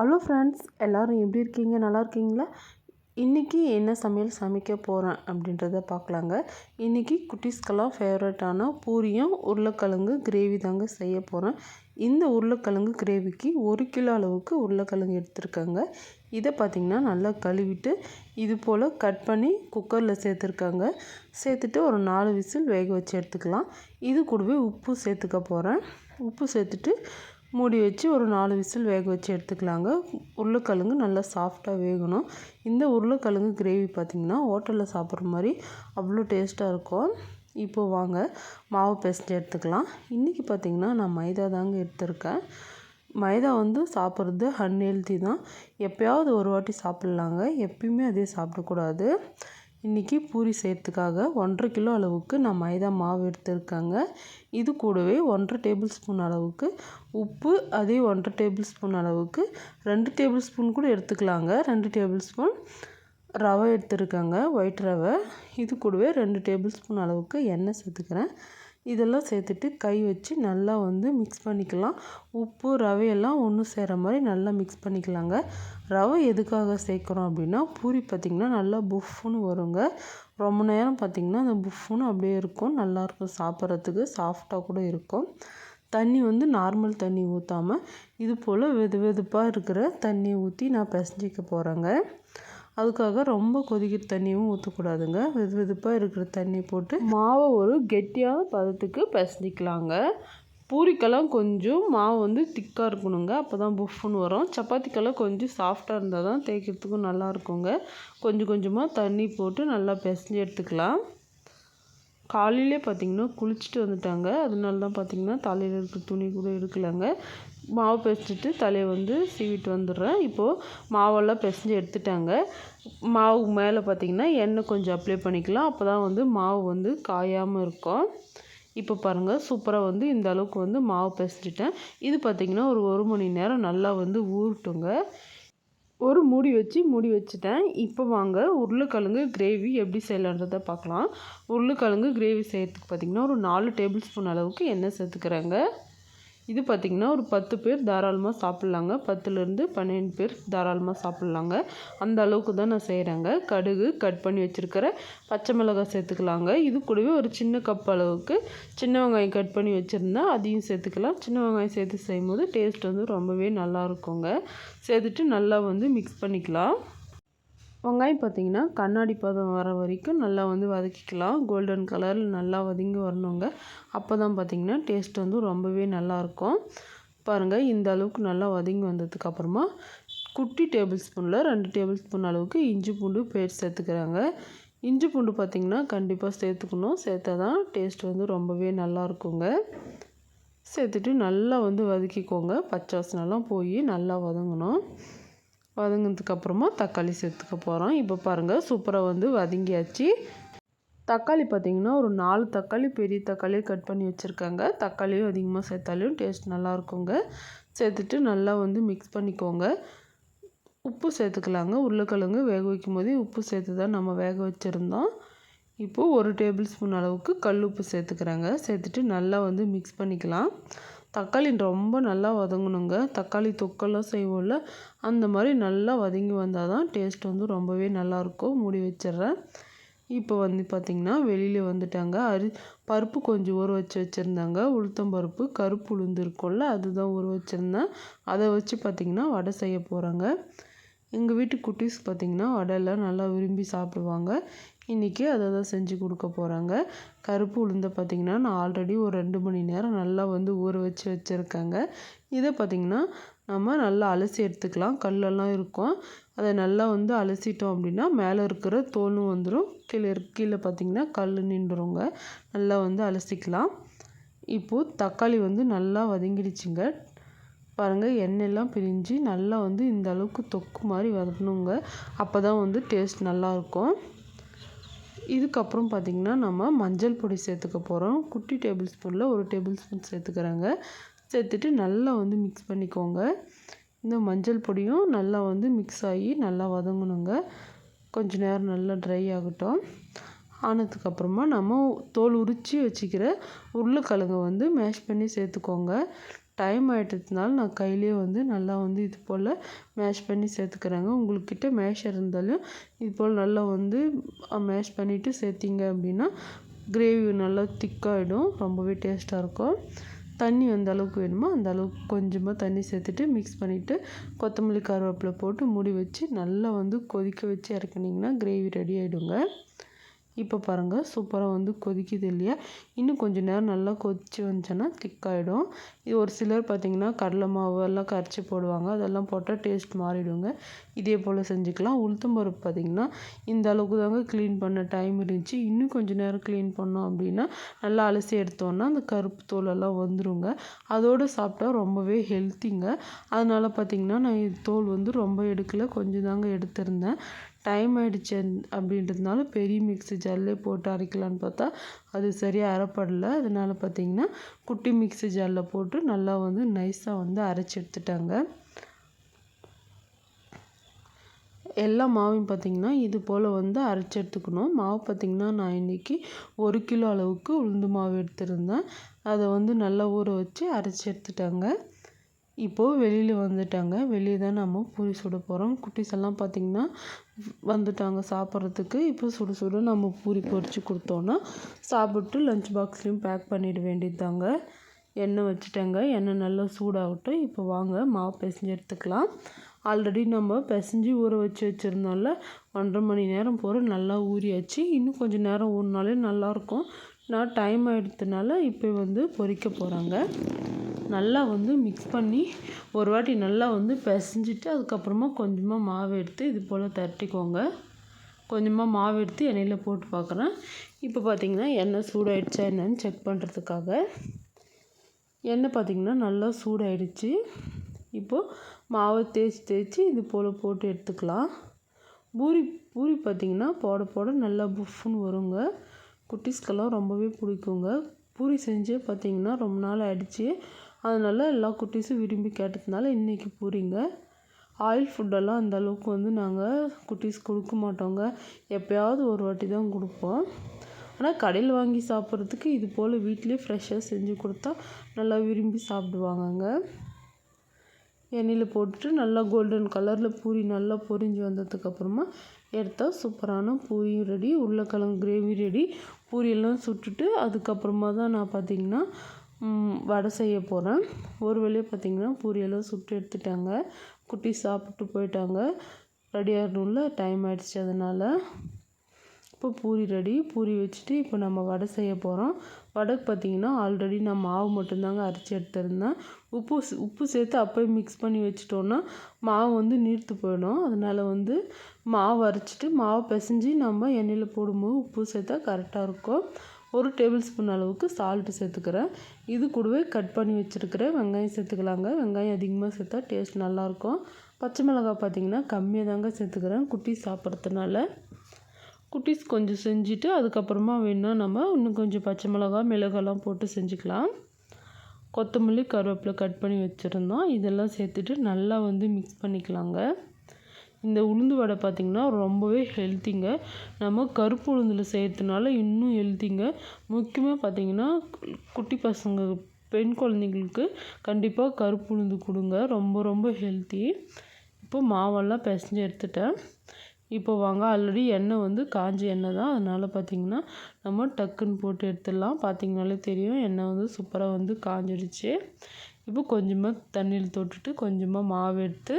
Hello friends எல்லோரும் எப்படி இருக்கீங்க? நல்லா இருக்கீங்களா? இன்றைக்கி என்ன சமையல் சமைக்க போகிறேன் அப்படின்றத பார்க்கலாங்க. இன்றைக்கி குட்டீஸ்க்கெல்லாம் ஃபேவரட்டான பூரியும் உருளைக்கிழங்கு கிரேவி தாங்க செய்ய போகிறேன் இந்த உருளைக்கிழங்கு கிரேவிக்கு ஒரு கிலோ அளவுக்கு உருளைக்கிழங்கு எடுத்திருக்காங்க. இதை பார்த்திங்கன்னா நல்லா கழுவிட்டு இது போல் கட் பண்ணி குக்கரில் சேர்த்துருக்காங்க. சேர்த்துட்டு ஒரு நாலு விசில் வேக வச்சு எடுத்துக்கலாம். இது கூடவே உப்பு சேர்த்துக்க போகிறேன் உப்பு சேர்த்துட்டு மூடி வச்சு ஒரு நாலு விசில் வேக வச்சு எடுத்துக்கலாங்க. உருளைக்கிழங்கு நல்லா சாஃப்டாக வேகணும். இந்த உருளைக்கிழங்கு கிரேவி பார்த்திங்கன்னா ஹோட்டலில் சாப்பிட்ற மாதிரி அவ்வளோ டேஸ்ட்டாக இருக்கும். இப்போ வாங்க மாவு பேசஞ்சு எடுத்துக்கலாம். இன்றைக்கி பார்த்திங்கன்னா நான் மைதா தாங்க எடுத்திருக்கேன். மைதா வந்து சாப்பிட்றது அன்ஹெல்த்தி தான். எப்போயாவது ஒரு வாட்டி சாப்பிட்லாங்க. எப்பயுமே அதே சாப்பிடக்கூடாது. இன்றைக்கி பூரி செய்கிறதுக்காக ஒன்றரை கிலோ அளவுக்கு நான் மைதா மாவு எடுத்திருக்கேங்க. இது கூடவே ஒன்றரை டேபிள் ஸ்பூன் அளவுக்கு உப்பு அதே ஒன்றரை டேபிள் ஸ்பூன் அளவுக்கு ரெண்டு டேபிள் ஸ்பூன் கூட எடுத்துக்கலாங்க. ரெண்டு டேபிள் ஸ்பூன் ரவை எடுத்துருக்கேங்க ஒயிட் ரவை. இது கூடவே ரெண்டு டேபிள் ஸ்பூன் அளவுக்கு எண்ணெய் சேர்த்துக்கிறேன். இதெல்லாம் சேர்த்துட்டு கை வச்சு நல்லா வந்து மிக்ஸ் பண்ணிக்கலாம். உப்பு ரவையெல்லாம் ஒன்று சேர மாதிரி நல்லா மிக்ஸ் பண்ணிக்கலாங்க. ரவை எதுக்காக சேர்க்குறோம் அப்படின்னா பூரி பார்த்திங்கன்னா நல்லா புஃப்னு வருங்க. ரொம்ப நேரம் பார்த்திங்கன்னா அந்த புஃப்னு அப்படியே இருக்கும். நல்லாயிருக்கும் சாப்பிட்றதுக்கு சாஃப்டாக கூட இருக்கும். தண்ணி வந்து நார்மல் தண்ணி ஊற்றாமல் இது போல் வெது வெதுப்பாக இருக்கிற தண்ணியை ஊற்றி நான் பிசைஞ்சிக்க போகிறேங்க அதுக்காக ரொம்ப கொதிக்கிற தண்ணியும் ஊற்றக்கூடாதுங்க வெது வெதுப்பாக இருக்கிற தண்ணி போட்டு மாவை ஒரு கெட்டியான பதத்துக்கு பிசைஞ்சிக்கலாங்க. பூரிக்கெல்லாம் கொஞ்சம் மாவு வந்து திக்காக இருக்கணுங்க. அப்போ தான் புஃப்னு வரும். சப்பாத்திக்கெல்லாம் கொஞ்சம் சாஃப்டாக இருந்தால் தான் தேய்க்கிறதுக்கும் நல்லா இருக்குங்க. கொஞ்சம் கொஞ்சமாக தண்ணி போட்டு நல்லா பிசைஞ்சு எடுத்துக்கலாம். காலையிலே பார்த்திங்கன்னா குளிச்சுட்டு வந்துட்டாங்க. அதனால தான் பார்த்திங்கன்னா தலையில் இருக்கிற துணி கூட எடுக்கலாங்க. மாவு பிசைச்சிட்டு தலையை வந்து சீவிட்டு வந்துடுறேன். இப்போது மாவெல்லாம் பிசைஞ்சு எடுத்துட்டாங்க. மாவு மேலே பார்த்திங்கன்னா எண்ணெய் கொஞ்சம் அப்ளை பண்ணிக்கலாம். அப்போ தான் வந்து மாவு வந்து காயாமல் இருக்கும். இப்போ பாருங்கள் சூப்பராக வந்து இந்த அளவுக்கு வந்து மாவு பிசைஞ்சிட்டேன். இது பார்த்திங்கன்னா ஒரு ஒரு மணி நேரம் நல்லா வந்து ஊறட்டுங்க. ஒரு மூடி வச்சு மூடி வச்சுட்டேன். இப்போ வாங்க உருளைக்கிழங்கு கிரேவி எப்படி செய்யலான்றதை பார்க்கலாம். உருளைக்கிழங்கு கிரேவி செய்கிறதுக்கு பார்த்திங்கன்னா ஒரு நாலு டேபிள் ஸ்பூன் அளவுக்கு எண்ணெய் சேர்த்துக்கிறேங்க. இது பார்த்திங்கன்னா ஒரு பத்து பேர் தாராளமாக சாப்பிட்லாங்க. பத்துலேருந்து பன்னெண்டு பேர் தாராளமாக சாப்பிட்லாங்க. அந்த அளவுக்கு தான் நான் செய்கிறேங்க கடுகு கட் பண்ணி வச்சுருக்கிற பச்சை மிளகாய் சேர்த்துக்கலாங்க. இது கூடவே ஒரு சின்ன கப் அளவுக்கு சின்ன வெங்காயம் கட் பண்ணி வச்சுருந்தேன் அதையும் சேர்த்துக்கலாம். சின்ன வெங்காயம் சேர்த்து செய்யும்போது டேஸ்ட் வந்து ரொம்பவே நல்லா இருக்குங்க. சேர்த்துட்டு நல்லா வந்து மிக்ஸ் பண்ணிக்கலாம். வெங்காயம் பார்த்திங்கன்னா கண்ணாடி பதம் வர வரைக்கும் நல்லா வந்து வதக்கிக்கலாம். கோல்டன் கலரில் நல்லா வதங்கி வரணுங்க. அப்போ தான் பார்த்திங்கன்னா டேஸ்ட் வந்து ரொம்பவே நல்லாயிருக்கும். பாருங்கள் இந்த அளவுக்கு நல்லா வதங்கி வந்ததுக்கப்புறமா குட்டி டேபிள் ஸ்பூனில் ரெண்டு டேபிள் ஸ்பூன் அளவுக்கு இஞ்சி பூண்டு பேஸ்ட் சேர்த்துக்கிறாங்க. இஞ்சி பூண்டு பார்த்திங்கன்னா கண்டிப்பாக சேர்த்துக்கணும். சேர்த்தா தான் டேஸ்ட் வந்து ரொம்பவே நல்லாயிருக்குங்க. சேர்த்துட்டு நல்லா வந்து வதக்கிக்கோங்க. பச்சை வாசனெல்லாம் போய் நல்லா வதங்கணும். வதங்கினதுக்கப்புறமா தக்காளி சேர்த்துக்க போகிறோம் இப்போ பாருங்கள் சூப்பராக வந்து வதங்கியாச்சு. தக்காளி பார்த்திங்கன்னா ஒரு நாலு தக்காளி பெரிய தக்காளியை கட் பண்ணி வச்சுருக்காங்க. தக்காளியும் அதிகமாக சேர்த்தாலையும் டேஸ்ட் நல்லா இருக்குங்க. சேர்த்துட்டு நல்லா வந்து மிக்ஸ் பண்ணிக்கோங்க. உப்பு சேர்த்துக்கலாங்க. உருளைக்கிழங்கு வேக வைக்கும் போதே உப்பு சேர்த்து தான் நம்ம வேக வச்சுருந்தோம். இப்போது ஒரு டேபிள் ஸ்பூன் அளவுக்கு கல் உப்பு சேர்த்துக்கிறாங்க. சேர்த்துட்டு நல்லா வந்து மிக்ஸ் பண்ணிக்கலாம். தக்காளி ரொம்ப நல்லா வதங்கணுங்க. தக்காளி தொக்கெல்லாம் செய்வோம்ல அந்த மாதிரி நல்லா வதங்கி வந்தால் தான் டேஸ்ட் வந்து ரொம்பவே நல்லாயிருக்கும் மூடி வச்சிடுறேன். இப்போ வந்து பார்த்திங்கன்னா வெளியில் வந்துட்டாங்க. அரி பருப்பு கொஞ்சம் ஊற வச்சு வச்சுருந்தாங்க. உளுத்தம் பருப்பு கருப்பு உளுந்து இருக்கும்ல அதுதான் ஊற வச்சுருந்தேன். அதை வச்சு பார்த்திங்கன்னா வடை செய்ய போகிறாங்க எங்கள் வீட்டு குட்டீஸ் பார்த்திங்கன்னா வடையெல்லாம் நல்லா விரும்பி சாப்பிடுவாங்க. இன்றைக்கி அதை தான் செஞ்சு கொடுக்க போகிறாங்க கருப்பு உளுந்தை பார்த்திங்கன்னா நான் ஆல்ரெடி ஒரு ரெண்டு மணி நேரம் நல்லா வந்து ஊற வச்சு வச்சுருக்கேங்க. இதை பார்த்திங்கன்னா நம்ம நல்லா அலசி எடுத்துக்கலாம். கல்லெல்லாம் இருக்கும். அதை நல்லா வந்து அலசிட்டோம் அப்படின்னா மேலே இருக்கிற தோலும் வந்துடும் கீழே கீழே பார்த்திங்கன்னா கல் நின்றுருங்க. நல்லா வந்து அலசிக்கலாம். இப்போது தக்காளி வந்து நல்லா வதங்கிடுச்சுங்க. பாருங்கள் எண்ணெயெல்லாம் பிரிஞ்சு நல்லா வந்து இந்த அளவுக்கு தொக்கு மாதிரி வரணுங்க அப்போ தான் வந்து டேஸ்ட் நல்லாயிருக்கும் இதுக்கப்புறம் பார்த்திங்கன்னா நம்ம மஞ்சள் பொடி சேர்த்துக்க போகிறோம் குட்டி டேபிள் ஸ்பூனில் ஒரு டேபிள் ஸ்பூன் சேர்த்துக்கிறாங்க. சேர்த்துட்டு நல்லா வந்து மிக்ஸ் பண்ணிக்கோங்க. இந்த மஞ்சள் பொடியும் நல்லா வந்து மிக்ஸ் ஆகி நல்லா வதங்கணுங்க. கொஞ்ச நேரம் நல்லா ட்ரை ஆகட்டும். ஆனதுக்கப்புறமா நம்ம தோல் உரித்து வச்சுக்கிற உருளைக்கிழங்கு வந்து மேஷ் பண்ணி சேர்த்துக்கோங்க. டைம் ஆகிட்டதுனால நான் கையிலே வந்து நல்லா வந்து இது போல் மேஷ் பண்ணி சேர்த்துக்கிறேங்க. உங்கள்கிட்ட மேஷர் இருந்தாலும் இது போல் நல்லா வந்து மேஷ் பண்ணிவிட்டு சேர்த்திங்க அப்படின்னா கிரேவி நல்லா திக்காகிடும் ரொம்பவே டேஸ்ட்டாக இருக்கும். தண்ணி எந்த அளவுக்கு வேணுமோ அந்த அளவுக்கு கொஞ்சமாக தண்ணி சேர்த்துட்டு மிக்ஸ் பண்ணிவிட்டு கொத்தமல்லி கருவேப்பிலை போட்டு மூடி வச்சு நல்லா வந்து கொதிக்க வச்சு இறக்குனிங்கன்னா கிரேவி ரெடி ஆகிடுங்க இப்போ பாருங்கள் சூப்பராக வந்து கொதிக்குது இல்லையா? இன்னும் கொஞ்சம் நேரம் நல்லா கொதிச்சு வந்துச்சுன்னா திக்காகிடும் இது ஒரு சிலர் பார்த்திங்கன்னா கடலை மாவு எல்லாம் கரைச்சி போடுவாங்க. அதெல்லாம் போட்டால் டேஸ்ட் மாறிடுங்க. இதே போல் செஞ்சுக்கலாம். உளுத்தம் பருப்பு பார்த்திங்கன்னா இந்த அளவுக்கு தாங்க க்ளீன் பண்ண டைம் இருந்துச்சு. இன்னும் கொஞ்சம் நேரம் க்ளீன் பண்ணோம் அப்படின்னா நல்லா அலசி எடுத்தோன்னா அந்த கருப்பு தோலெல்லாம் வந்துருங்க. அதோடு சாப்பிட்டா ரொம்பவே ஹெல்த்திங்க அதனால் பார்த்திங்கன்னா நான் இது தோல் வந்து ரொம்ப எடுக்கல. கொஞ்சம் தாங்க எடுத்திருந்தேன். டைம் ஆகிடுச்சு அப்படின்றதுனால பெரிய மிக்ஸி ஜார்லேயே போட்டு அரைக்கலான்னு பார்த்தா அது சரியாக அரைப்படல. அதனால் பார்த்திங்கன்னா குட்டி மிக்ஸி ஜாரில் போட்டு நல்லா வந்து நைஸாக வந்து அரைச்சி எடுத்துட்டாங்க. எல்லா மாவையும் பார்த்திங்கன்னா இது போல் வந்து அரைச்சி எடுத்துக்கணும். மாவு பார்த்திங்கன்னா நான் இன்றைக்கி ஒரு கிலோ அளவுக்கு உளுந்து மாவு எடுத்திருந்தேன். அதை வந்து நல்லா ஊற வச்சு அரைச்சி எடுத்துட்டாங்க. இப்போது வெளியில் வந்துட்டாங்க. வெளியே தான் நம்ம பூரி சுட போகிறோம் குட்டீஸ் எல்லாம் பார்த்திங்கன்னா வந்துட்டாங்க சாப்பிட்றதுக்கு. இப்போ சுட சுட நம்ம பூரி பொரித்து கொடுத்தோன்னா சாப்பிட்டு லஞ்ச் பாக்ஸ்லேயும் பேக் பண்ணிட வேண்டியதாங்க எண்ணெய் வச்சுட்டேங்க. எண்ணெய் நல்லா சூடாகட்டும். இப்போ வாங்க மாவு பிசைஞ்சு எடுத்துக்கலாம். ஆல்ரெடி நம்ம பிசைஞ்சு ஊற வச்சு வச்சுருந்தோம்ல. ஒன்றரை மணி நேரம் போகிற நல்லா ஊறியாச்சு. இன்னும் கொஞ்சம் நேரம் ஊறினாலே நல்லாயிருக்கும் நான் டைம் ஆகிடுறதுனால இப்போ வந்து பொறிக்க போகிறாங்க நல்லா வந்து மிக்ஸ் பண்ணி ஒரு வாட்டி நல்லா வந்து பிசைஞ்சிட்டு அதுக்கப்புறமா கொஞ்சமாக மாவு எடுத்து இது போல் தட்டிக்கோங்க. கொஞ்சமாக மாவு எடுத்து எண்ணெயில் போட்டு பார்க்குறேன் இப்போ பார்த்திங்கன்னா எண்ணெய் சூடாயிடுச்சா என்னன்னு செக் பண்ணுறதுக்காக எண்ணெய் பார்த்திங்கன்னா நல்லா சூடாயிடுச்சு. இப்போது மாவை தேய்ச்சி தேய்ச்சி இது போல் போட்டு எடுத்துக்கலாம். பூரி பூரி பார்த்திங்கன்னா போட போட நல்லா புஃப்னு வருங்க. குட்டீஸ்க்கெல்லாம் ரொம்பவே பிடிக்குங்க. பூரி செஞ்சே பார்த்திங்கன்னா ரொம்ப நாள் ஆயிடுச்சு. அதனால் எல்லா குட்டீஸும் விரும்பி கேட்டதுனால இன்றைக்கி பூரிங்க. ஆயில் ஃபுட்டெல்லாம் அந்த அளவுக்கு வந்து நாங்கள் குட்டீஸ் கொடுக்க மாட்டோங்க. எப்போயாவது ஒரு வாட்டி தான் கொடுப்போம். ஆனால் கடையில் வாங்கி சாப்பிட்றதுக்கு இது போல் வீட்டிலே ஃப்ரெஷ்ஷாக செஞ்சு கொடுத்தா நல்லா விரும்பி சாப்பிடுவாங்கங்க. எண்ணெயில் போட்டுட்டு நல்லா கோல்டன் கலரில் பூரி நல்லா பொரிஞ்சு வந்ததுக்கப்புறமா எடுத்தால் சூப்பரான பூரியும் ரெடி உருளைக்கிழங்கு கிரேவி ரெடி பூரியெல்லாம் சுட்டுட்டு அதுக்கப்புறமா தான் நான் பார்த்திங்கன்னா வடை செய்ய போகிறேன் ஒரு வழியாக பார்த்திங்கன்னா பூரியெல்லாம் சுட்டு எடுத்துட்டாங்க. குட்டி சாப்பிட்டு போயிட்டாங்க. ரெடி ஆகணும்ல டைம் ஆகிடுச்சு அதனால். இப்போ பூரி ரெடி பூரி வச்சுட்டு இப்போ நம்ம வடை செய்ய போகிறோம் வடைக்கு பார்த்திங்கன்னா ஆல்ரெடி நான் மாவு மட்டும்தாங்க அரைச்சி எடுத்துருந்தேன். உப்பு உப்பு சேர்த்து அப்போயே மிக்ஸ் பண்ணி வச்சிட்டோன்னா மாவு வந்து நீர்த்து போயிடும். அதனால் வந்து மாவு அரைச்சிட்டு மாவு பிசைஞ்சு நம்ம எண்ணெயில் போடும்போது உப்பு சேர்த்தா கரெக்டாக இருக்கும். ஒரு டேபிள் ஸ்பூன் அளவுக்கு சால்ட்டு சேர்த்துக்கிறேன். இது கூடவே கட் பண்ணி வச்சுருக்கிறேன். வெங்காயம் சேர்த்துக்கலாங்க. வெங்காயம் அதிகமாக சேர்த்தா டேஸ்ட் நல்லாயிருக்கும். பச்சை மிளகாய் பார்த்திங்கன்னா கம்மியாக தாங்க சேர்த்துக்கிறேன். குட்டி சாப்பிட்றதுனால. குட்டீஸ் கொஞ்சம் செஞ்சுட்டு அதுக்கப்புறமா வேணால் நம்ம இன்னும் கொஞ்சம் பச்சை மிளகா மிளகாலாம் போட்டு செஞ்சுக்கலாம். கொத்தமல்லி கருவேப்பிலை கட் பண்ணி வச்சுருந்தோம். இதெல்லாம் சேர்த்துட்டு நல்லா வந்து மிக்ஸ் பண்ணிக்கலாங்க. இந்த உளுந்து வடை பார்த்திங்கன்னா ரொம்பவே ஹெல்த்திங்க நம்ம கருப்பு உளுந்தில் செய்கிறதுனால இன்னும் ஹெல்த்திங்க முக்கியமாக பார்த்திங்கன்னா குட்டி பசங்க பெண் குழந்தைங்களுக்கு கண்டிப்பாக கருப்பு உளுந்து கொடுங்க. ரொம்ப ரொம்ப ஹெல்த்தி இப்போ மாவெல்லாம் பிசைஞ்சு எடுத்துட்டேன். இப்போ வாங்க ஆல்ரெடி எண்ணெய் வந்து காஞ்ச எண்ணெய் தான். அதனால் பார்த்திங்கன்னா நம்ம டக்குன்னு போட்டு எடுத்துடலாம். பார்த்திங்கனாலே தெரியும் எண்ணெய் வந்து சூப்பராக வந்து காஞ்சிடுச்சு இப்போ கொஞ்சமாக தண்ணியில் தொட்டுட்டு கொஞ்சமாக மாவு எடுத்து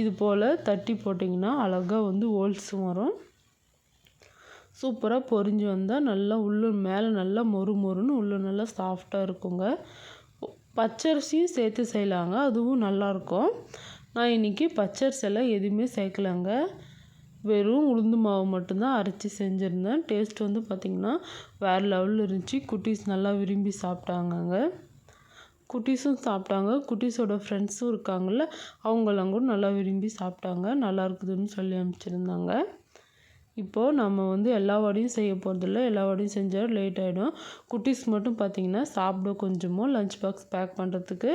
இது போல் தட்டி போட்டிங்கன்னா அழகாக வந்து ஹோல்ஸும் வரும். சூப்பராக பொரிஞ்சு வந்தால் நல்லா உள்ள மேலே நல்லா மொறு மொறுன்னு உள்ளே நல்லா சாஃப்டாக இருக்குங்க. பச்சரிசியும் சேர்த்து செய்யலாங்க அதுவும் நல்லாயிருக்கும் நான் இன்றைக்கி பச்சரிசியெல்லாம் எதுவுமே சேர்க்கலாங்க. வெறும் உளுந்து மாவு மட்டும்தான் அரைச்சி செஞ்சுருந்தேன். டேஸ்ட் வந்து பார்த்திங்கன்னா வேறு லெவலில் இருந்துச்சு. குட்டீஸ் நல்லா விரும்பி சாப்பிட்டாங்கங்க. குட்டீஸும் சாப்பிட்டாங்க. குட்டீஸோட ஃப்ரெண்ட்ஸும் இருக்காங்கள்ல அவங்களாம் கூட நல்லா விரும்பி சாப்பிட்டாங்க. நல்லா இருக்குதுன்னு சொல்லி அனுப்பிச்சிருந்தாங்க. இப்போது நம்ம வந்து எல்லா வாடியும் செய்ய போகிறதில்ல எல்லா வாடியும் செஞ்சால் லேட் ஆகிடும் குட்டீஸ் மட்டும் பார்த்திங்கன்னா சாப்பிட கொஞ்சமோ லஞ்ச் பாக்ஸ் பேக் பண்ணுறதுக்கு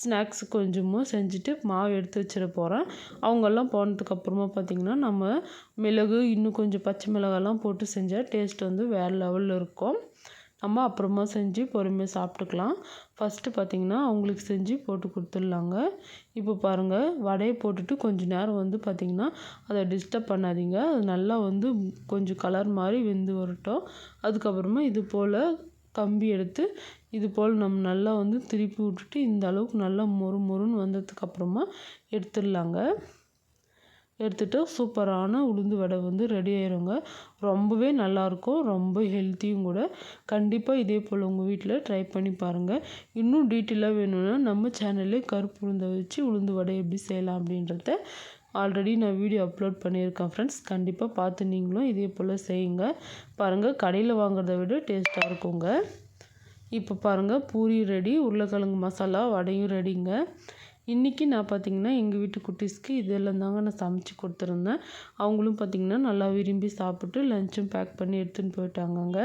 ஸ்நாக்ஸ் கொஞ்சமோ செஞ்சுட்டு மாவு எடுத்து வச்சிட போகிறேன் அவங்கெல்லாம் போனதுக்கப்புறமா பார்த்திங்கன்னா நம்ம மிளகு இன்னும் கொஞ்சம் பச்சை மிளகாலாம் போட்டு செஞ்சால் டேஸ்ட் வந்து வேறு லெவலில் இருக்கும். நம்ம அப்புறமா செஞ்சு பொறுமையாக சாப்பிட்டுக்கலாம். ஃபஸ்ட்டு பார்த்திங்கன்னா அவங்களுக்கு செஞ்சு போட்டு கொடுத்துட்லாங்க. இப்போ பாருங்கள் வடையை போட்டுட்டு கொஞ்சம் நேரம் வந்து பார்த்திங்கன்னா அதை டிஸ்டர்ப் பண்ணாதீங்க. அது நல்லா வந்து கொஞ்சம் கலர் மாதிரி வெந்து வரட்டும். அதுக்கப்புறமா இது போல் கம்பி எடுத்து இது போல் நம்ம நல்லா வந்து திருப்பி விட்டுட்டு இந்த அளவுக்கு நல்லா மொறு மொறுன்னு வந்ததுக்கப்புறமா எடுத்துடலாங்க. எடுத்துகிட்டு சூப்பரான உளுந்து வடை வந்து ரெடி ஆயிருங்க. ரொம்பவே நல்லாயிருக்கும். ரொம்ப ஹெல்த்தியும் கூட. கண்டிப்பாக இதே போல் உங்கள் வீட்டில் ட்ரை பண்ணி பாருங்கள் இன்னும் டீட்டெயிலாக வேணும்னா நம்ம சேனல்லே கருப்பு உளுந்தை வச்சு உளுந்து வடை எப்படி செய்யலாம் அப்படின்றத ஆல்ரெடி நான் வீடியோ அப்லோட் பண்ணியிருக்கேன் ஃப்ரெண்ட்ஸ் கண்டிப்பாக பார்த்து நீங்களும் இதே போல் செய்யுங்க. பாருங்கள் கடையில் வாங்குறத விட டேஸ்ட்டாக இருக்குங்க. இப்போ பாருங்கள் பூரி ரெடி உருளைக்கிழங்கு மசாலா வடையும் ரெடிங்க இன்றைக்கி நான் பார்த்திங்கன்னா எங்கள் வீட்டு குட்டீஸ்க்கு இதெல்லாம் தாங்க நான் சமைச்சு கொடுத்துருந்தேன். அவங்களும் பார்த்திங்கன்னா நல்லா விரும்பி சாப்பிட்டு லஞ்சும் பேக் பண்ணி எடுத்துன்னு போயிட்டாங்கங்க.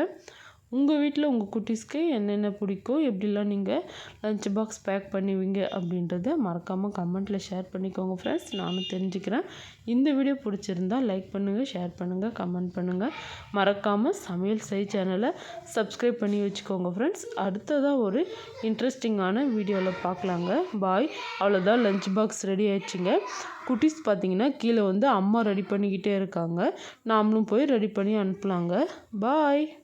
உங்கள் வீட்டில் உங்கள் குட்டீஸ்க்கு என்னென்ன பிடிக்கும்? எப்படிலாம் நீங்கள் லஞ்ச் பாக்ஸ் பேக் பண்ணுவீங்க? அப்படின்றத மறக்காமல் கமெண்ட்டில் ஷேர் பண்ணிக்கோங்க ஃப்ரெண்ட்ஸ் நானும் தெரிஞ்சுக்கிறேன். இந்த வீடியோ பிடிச்சிருந்தா லைக் பண்ணுங்கள் ஷேர் பண்ணுங்கள் கமெண்ட் பண்ணுங்கள் மறக்காமல் சமையல் செய் சேனலை சப்ஸ்கிரைப் பண்ணி வச்சுக்கோங்க ஃப்ரெண்ட்ஸ் அடுத்ததாக ஒரு இன்ட்ரெஸ்டிங்கான வீடியோவில் பார்க்கலாங்க. பாய் அவ்வளோதான் லஞ்ச் பாக்ஸ் ரெடி ஆயிடுச்சுங்க. குட்டீஸ் பார்த்தீங்கன்னா கீழே வந்து அம்மா ரெடி பண்ணிக்கிட்டே இருக்காங்க. நாமளும் போய் ரெடி பண்ணி அனுப்பலாங்க. பாய்